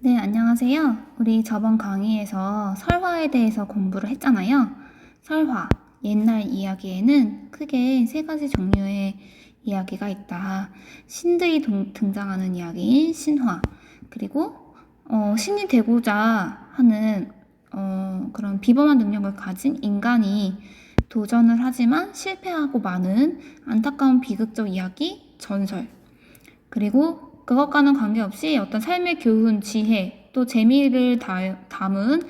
네, 안녕하세요. 우리 저번 강의에서 설화에 대해서 공부를 했잖아요. 설화, 옛날 이야기에는 크게 세 가지 종류의 이야기가 있다. 신들이 동- 등장하는 이야기인 신화, 그리고 어, 신이 되고자 하는 어, 그런 비범한 능력을 가진 인간이 도전을 하지만 실패하고 마는 안타까운 비극적 이야기, 전설. 그리고 그것과는 관계없이 어떤 삶의 교훈, 지혜, 또 재미를 다- 담은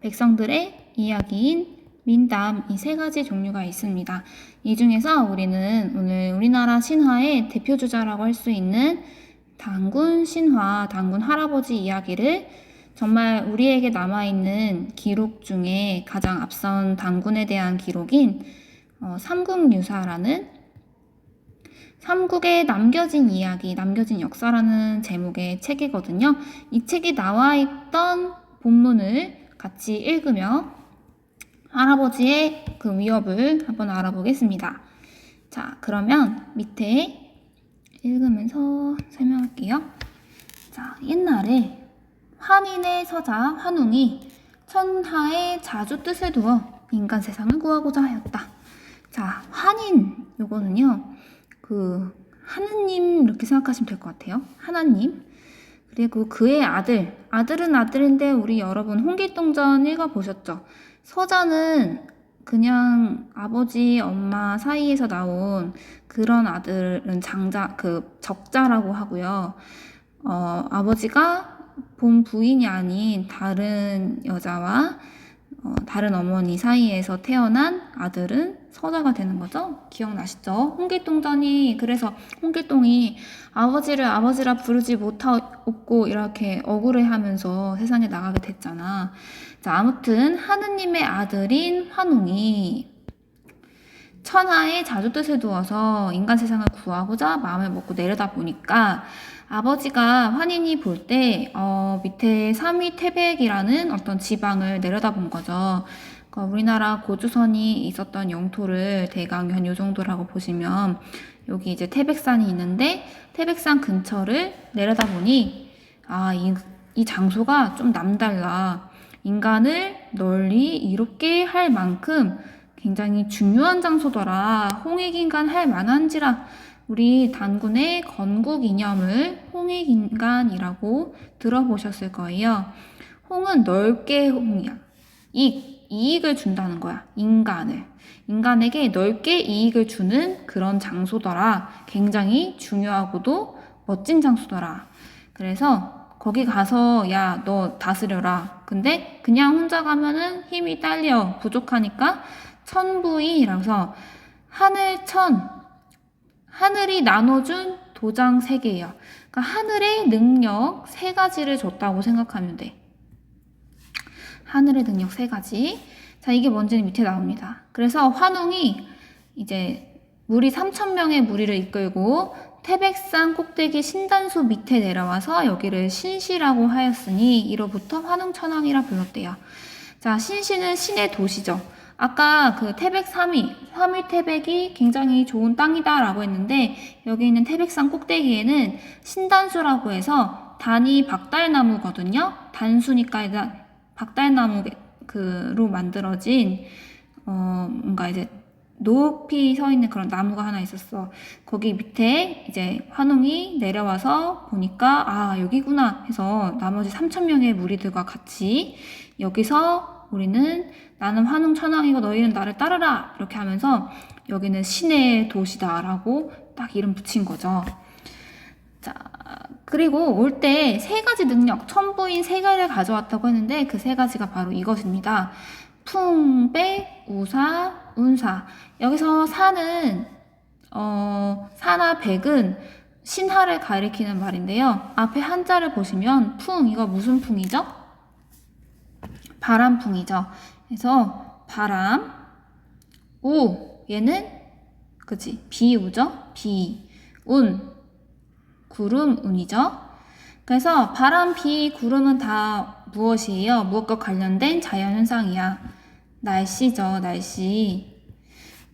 백성들의 이야기인 민담 이 세 가지 종류가 있습니다. 이 중에서 우리는 오늘 우리나라 신화의 대표 주자라고 할 수 있는 단군 신화, 단군 할아버지 이야기를 정말 우리에게 남아있는 기록 중에 가장 앞선 단군에 대한 기록인 어, 삼국유사라는 삼국의 남겨진 이야기, 남겨진 역사라는 제목의 책이거든요. 이 책이 나와 있던 본문을 같이 읽으며 할아버지의 그 위협을 한번 알아보겠습니다. 자, 그러면 밑에 읽으면서 설명할게요. 자, 옛날에 환인의 서자 환웅이 천하의 자주 뜻을 두어 인간 세상을 구하고자 하였다. 자, 환인 요거는요. 그 하느님 이렇게 생각하시면 될 것 같아요. 하나님. 그리고 그의 아들. 아들은 아들인데 우리 여러분 홍길동전 읽어 보셨죠? 서자는 그냥 아버지 엄마 사이에서 나온 그런 아들은 장자 그 적자라고 하고요. 어, 아버지가 본 부인이 아닌 다른 여자와 어, 다른 어머니 사이에서 태어난 아들은 서자가 되는 거죠. 기억나시죠? 홍길동전이 그래서 홍길동이 아버지를 아버지라 부르지 못하고 이렇게 억울해하면서 세상에 나가게 됐잖아. 자, 아무튼 하느님의 아들인 환웅이 천하의 자주 뜻을 두어서 인간 세상을 구하고자 마음을 먹고 내려다 보니까 아버지가 환인이 볼 때, 어, 밑에 삼위 태백이라는 어떤 지방을 내려다본 거죠. 그러니까 우리나라 고주선이 있었던 영토를 대강 한요 정도라고 보시면, 여기 이제 태백산이 있는데, 태백산 근처를 내려다보니, 아, 이, 이 장소가 좀 남달라. 인간을 널리 이롭게 할 만큼 굉장히 중요한 장소더라. 홍익인간 할 만한지라. 우리 단군의 건국 이념을 홍익인간이라고 들어보셨을 거예요. 홍은 넓게 홍이야. 이익, 이익을 준다는 거야. 인간을. 인간에게 넓게 이익을 주는 그런 장소더라. 굉장히 중요하고도 멋진 장소더라. 그래서 거기 가서 야, 너 다스려라. 근데 그냥 혼자 가면은 힘이 딸려. 부족하니까 천부이라서 하늘천 하늘이 나눠준 도장 세 개예요. 그러니까 하늘의 능력 세 가지를 줬다고 생각하면 돼. 하늘의 능력 세 가지. 자, 이게 뭔지는 밑에 나옵니다. 그래서 환웅이 이제 무리 3천 명의 무리를 이끌고 태백산 꼭대기 신단수 밑에 내려와서 여기를 신시라고 하였으니 이로부터 환웅천왕이라 불렀대요. 자, 신시는 신의 도시죠. 아까 그 태백 3위, 3위 태백이 굉장히 좋은 땅이다라고 했는데 여기 있는 태백산 꼭대기에는 신단수라고 해서 단이 박달나무거든요. 단수니까 일단 박달나무로 만들어진 어 뭔가 이제 높이 서 있는 그런 나무가 하나 있었어. 거기 밑에 이제 환웅이 내려와서 보니까 아 여기구나 해서 나머지 3천 명의 무리들과 같이 여기서 우리는 나는 환웅 천왕이고 너희는 나를 따르라 이렇게 하면서 여기는 신의 도시다라고 딱 이름 붙인 거죠. 자 그리고 올 때 세 가지 능력 천부인 세 가지를 가져왔다고 했는데 그 세 가지가 바로 이것입니다. 풍배, 우사, 운사. 여기서 사는 어, 사나 백은 신하를 가리키는 말인데요. 앞에 한자를 보시면 풍 이거 무슨 풍이죠? 바람풍이죠. 그래서 바람, 우 얘는 그지 비우죠. 비, 운 구름, 운이죠. 그래서 바람, 비, 구름은 다 무엇이에요? 무엇과 관련된 자연현상이야. 날씨죠, 날씨.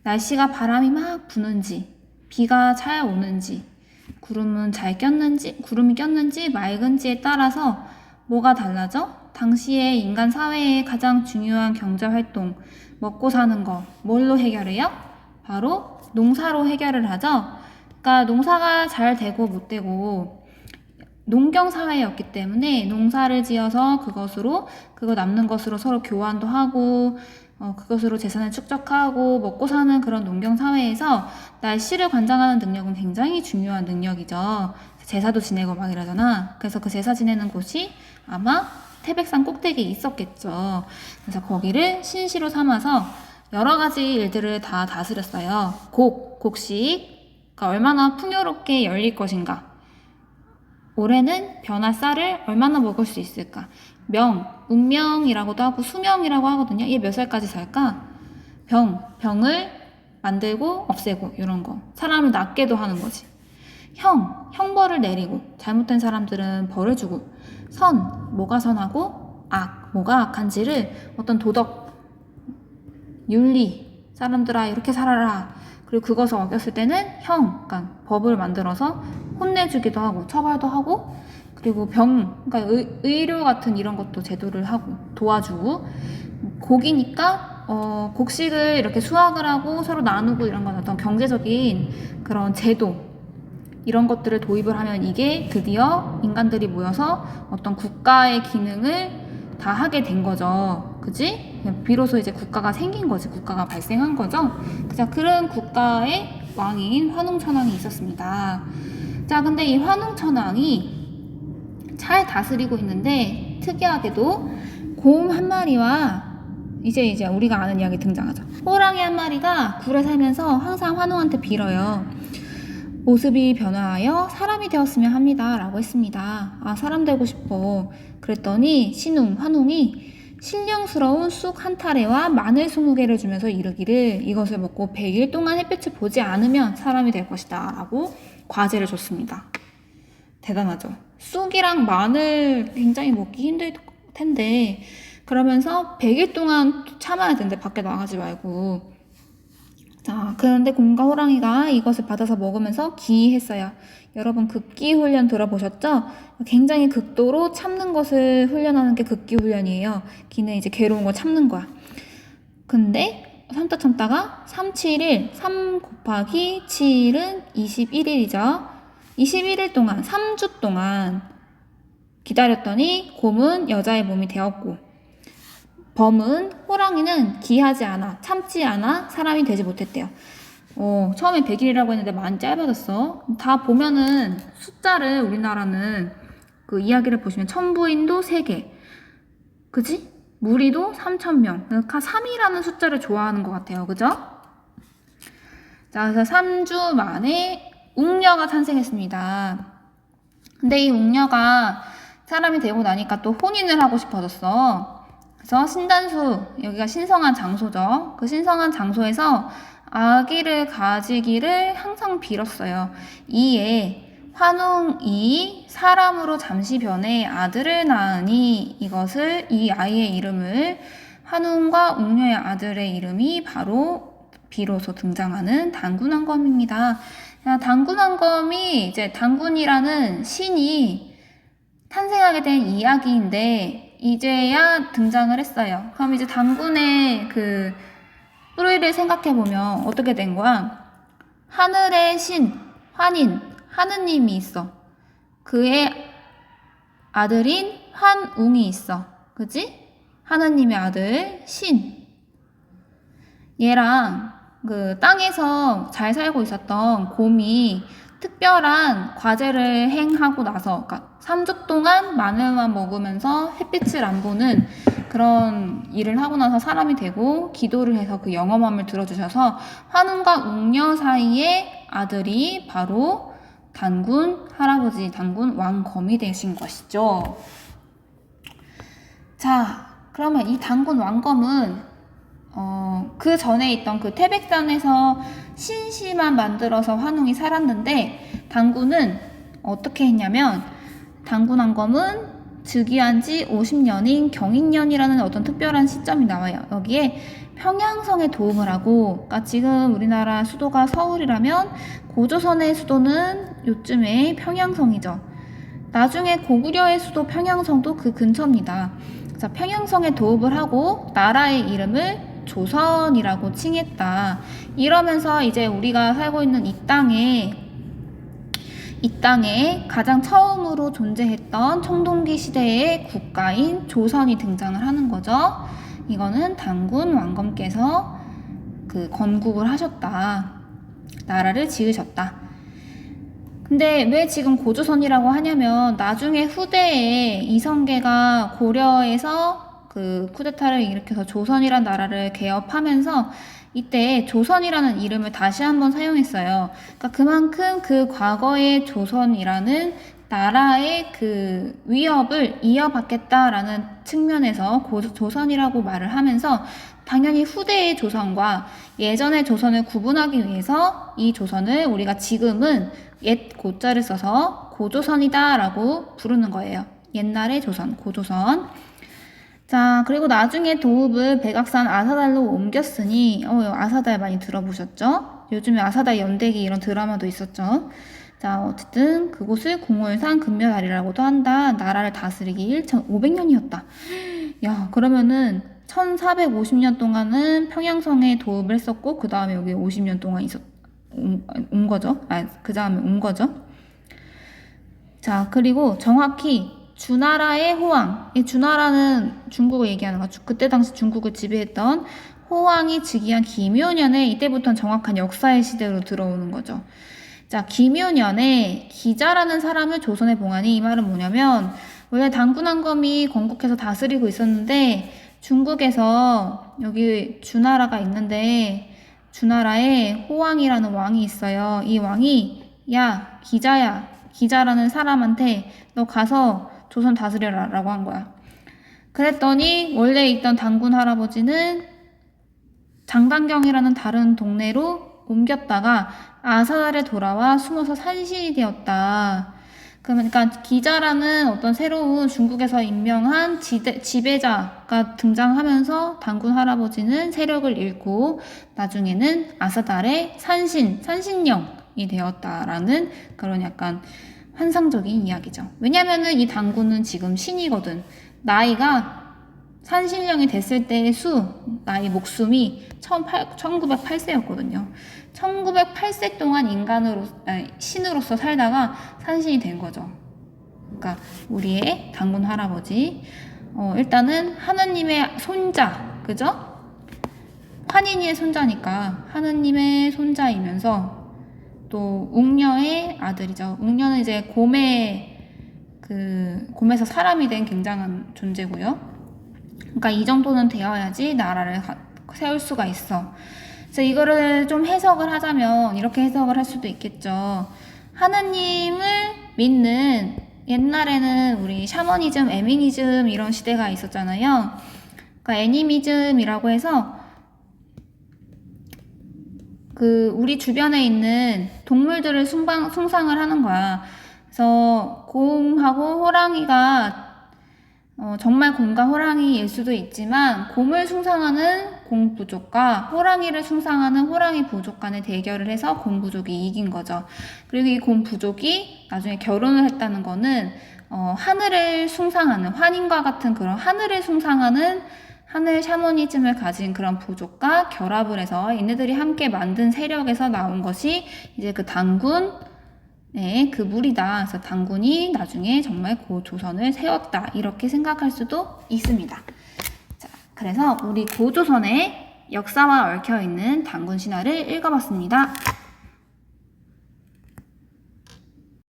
날씨가 바람이 막 부는지, 비가 잘 오는지, 구름은 잘 꼈는지, 구름이 꼈는지 맑은지에 따라서 뭐가 달라져? 당시에 인간 사회의 가장 중요한 경제 활동, 먹고 사는 거, 뭘로 해결해요? 바로 농사로 해결을 하죠. 그러니까 농사가 잘 되고 못 되고 농경 사회였기 때문에 농사를 지어서 그것으로 그거 남는 것으로 서로 교환도 하고 어, 그것으로 재산을 축적하고 먹고 사는 그런 농경 사회에서 날씨를 관장하는 능력은 굉장히 중요한 능력이죠. 제사도 지내고 막 이러잖아. 그래서 그 제사 지내는 곳이 아마 태백산 꼭대기에 있었겠죠. 그래서 거기를 신시로 삼아서 여러 가지 일들을 다 다스렸어요. 곡, 곡식가 얼마나 풍요롭게 열릴 것인가. 올해는 변화 쌀을 얼마나 먹을 수 있을까? 명, 운명이라고도 하고 수명이라고 하거든요. 얘 몇 살까지 살까? 병, 병을 만들고 없애고 이런 거. 사람을 낫게도 하는 거지. 형, 형벌을 내리고 잘못된 사람들은 벌을 주고 선, 뭐가 선하고 악, 뭐가 악한지를 어떤 도덕, 윤리, 사람들아 이렇게 살아라. 그리고 그것을 어겼을 때는 형, 그러니까 법을 만들어서 혼내주기도 하고 처벌도 하고 그리고 병, 그러니까 의, 의료 같은 이런 것도 제도를 하고 도와주고 곡이니까 어, 곡식을 이렇게 수확을 하고 서로 나누고 이런 건 어떤 경제적인 그런 제도 이런 것들을 도입을 하면 이게 드디어 인간들이 모여서 어떤 국가의 기능을 다 하게 된 거죠. 그지? 비로소 이제 국가가 생긴 거지. 국가가 발생한 거죠. 자, 그런 국가의 왕인 환웅천왕이 있었습니다. 자, 근데 이 환웅천왕이 잘 다스리고 있는데 특이하게도 곰 한 마리와 이제 이제 우리가 아는 이야기 등장하죠. 호랑이 한 마리가 굴에 살면서 항상 환웅한테 빌어요. 모습이 변화하여 사람이 되었으면 합니다. 라고 했습니다. 아, 사람 되고 싶어. 그랬더니 신웅, 환웅이 신령스러운 쑥 한 타래와 마늘 20개를 주면서 이르기를 이것을 먹고 100일 동안 햇빛을 보지 않으면 사람이 될 것이다. 라고 과제를 줬습니다. 대단하죠. 쑥이랑 마늘 굉장히 먹기 힘들 텐데 그러면서 100일 동안 참아야 되는데 밖에 나가지 말고 자, 그런데 곰과 호랑이가 이것을 받아서 먹으면서 기했어요. 여러분 극기 훈련 들어보셨죠? 굉장히 극도로 참는 것을 훈련하는 게 극기 훈련이에요. 기는 이제 괴로운 거 참는 거야. 근데 참다 참다가 3, 7일, 3 곱하기 7은 21일이죠. 21일 동안, 3주 동안 기다렸더니 곰은 여자의 몸이 되었고 범은 호랑이는 기하지 않아, 참지 않아 사람이 되지 못했대요. 어, 처음에 100일이라고 했는데 많이 짧아졌어. 다 보면은 숫자를 우리나라는 그 이야기를 보시면 천부인도 3개. 그지? 무리도 3,000명. 그러니까 3이라는 숫자를 좋아하는 것 같아요. 그죠? 자, 그래서 3주 만에 웅녀가 탄생했습니다. 근데 이 웅녀가 사람이 되고 나니까 또 혼인을 하고 싶어졌어. 그래서 신단수, 여기가 신성한 장소죠. 그 신성한 장소에서 아기를 가지기를 항상 빌었어요. 이에 환웅이 사람으로 잠시 변해 아들을 낳으니 이것을 이 아이의 이름을 환웅과 웅녀의 아들의 이름이 바로 비로소 등장하는 단군왕검입니다. 단군왕검이 이제 단군이라는 신이 탄생하게 된 이야기인데 이제야 등장을 했어요. 그럼 이제 단군의 그 뿌리를 생각해 보면 어떻게 된 거야? 하늘의 신, 환인, 하느님이 있어. 그의 아들인 환웅이 있어. 그지? 하느님의 아들 신. 얘랑 그 땅에서 잘 살고 있었던 곰이 특별한 과제를 행하고 나서, 그러니까 3주 동안 마늘만 먹으면서 햇빛을 안 보는 그런 일을 하고 나서 사람이 되고 기도를 해서 그 영험함을 들어주셔서 환웅과 웅녀 사이의 아들이 바로 단군 할아버지, 단군 왕검이 되신 것이죠. 자, 그러면 이 단군 왕검은 어, 그 전에 있던 그 태백산에서 신시만 만들어서 환웅이 살았는데 당군은 어떻게 했냐면 당군 왕검은 즉위한 지 50년인 경인년이라는 어떤 특별한 시점이 나와요. 여기에 평양성에 도움을 하고, 그러니까 지금 우리나라 수도가 서울이라면 고조선의 수도는 요즘에 평양성이죠. 나중에 고구려의 수도 평양성도 그 근처입니다. 자, 평양성에 도읍을 하고 나라의 이름을 조선이라고 칭했다. 이러면서 이제 우리가 살고 있는 이 땅에 이 땅에 가장 처음으로 존재했던 청동기 시대의 국가인 조선이 등장을 하는 거죠. 이거는 당군 왕검께서 그 건국을 하셨다. 나라를 지으셨다. 근데 왜 지금 고조선이라고 하냐면 나중에 후대에 이성계가 고려에서 그 쿠데타를 일으켜서 조선이란 나라를 개업하면서 이때 조선이라는 이름을 다시 한번 사용했어요. 그러니까 그만큼 그 과거의 조선이라는 나라의 그 위협을 이어받겠다라는 측면에서 고, 조선이라고 말을 하면서 당연히 후대의 조선과 예전의 조선을 구분하기 위해서 이 조선을 우리가 지금은 옛 고자를 써서 고조선이다라고 부르는 거예요. 옛날의 조선, 고조선. 자, 그리고 나중에 도읍을 백악산 아사달로 옮겼으니, 어, 아사달 많이 들어보셨죠? 요즘에 아사달 연대기 이런 드라마도 있었죠. 자, 어쨌든 그곳을 궁월산 금며다리라고도 한다. 나라를 다스리기 1,500년이었다. 야, 그러면은 1450년 동안은 평양성에 도읍을 했었고, 그 다음에 여기 50년 동안 있었, 온, 온 거죠. 아, 그 다음에 온 거죠. 자, 그리고 정확히 주나라의. 이 주나라는 중국을 얘기하는 거죠. 그때 당시 중국을 지배했던 호황이 즉위한 기묘년에 이때부터는 정확한 역사의 시대로 들어오는 거죠. 자, 기묘년에 기자라는 사람을 조선에 봉하니 이 말은 뭐냐면 원래 당군왕검이 건국해서 다스리고 있었는데 중국에서 여기 주나라가 있는데 주나라에 호황이라는 왕이 있어요. 이 왕이 야 기자야 기자라는 사람한테 너 가서 조선 다스려라 라고 한 거야. 그랬더니 원래 있던 당군 할아버지는 장단경이라는 다른 동네로 옮겼다가 아사달에 돌아와 숨어서 산신이 되었다. 그러니까 기자라는 어떤 새로운 중국에서 임명한 지대, 지배자가 등장하면서 당군 할아버지는 세력을 잃고 나중에는 아사달의 산신, 산신령이 되었다라는 그런 약간 환상적인 이야기죠. 왜냐면은 이 당군은 지금 신이거든. 나이가 산신령이 됐을 때의 수, 나이 목숨이 1908세였거든요. 1908세 동안 인간으로, 아니, 신으로서 살다가 산신이 된 거죠. 그러니까 우리의 당군 할아버지. 어, 일단은 하느님의 손자, 그죠? 환인이의 손자니까 하느님의 손자이면서 또 웅녀의 아들이죠. 웅녀는 이제 곰의 그 곰에서 사람이 된 굉장한 존재고요. 그러니까 이 정도는 되어야지 나라를 가, 세울 수가 있어. 그래서 이거를 좀 해석을 하자면 이렇게 해석을 할 수도 있겠죠. 하느님을 믿는 옛날에는 우리 샤머니즘, 에미니즘 이런 시대가 있었잖아요. 그러니까 애니미즘이라고 해서 그 우리 주변에 있는 동물들을 숭방, 숭상을 하는 거야. 그래서 곰하고 호랑이가 어, 정말 곰과 호랑이일 수도 있지만 곰을 숭상하는 곰 부족과 호랑이를 숭상하는 호랑이 부족 간의 대결을 해서 곰 부족이 이긴 거죠. 그리고 이 곰 부족이 나중에 결혼을 했다는 거는 어, 하늘을 숭상하는 환인과 같은 그런 하늘을 숭상하는 하늘 샤머니즘을 가진 그런 부족과 결합을 해서 얘네들이 함께 만든 세력에서 나온 것이 이제 그 당군 네, 그 물이다. 그래서 당군이 나중에 정말 고조선을 세웠다. 이렇게 생각할 수도 있습니다. 자, 그래서 우리 고조선의 역사와 얽혀 있는 당군 신화를 읽어봤습니다.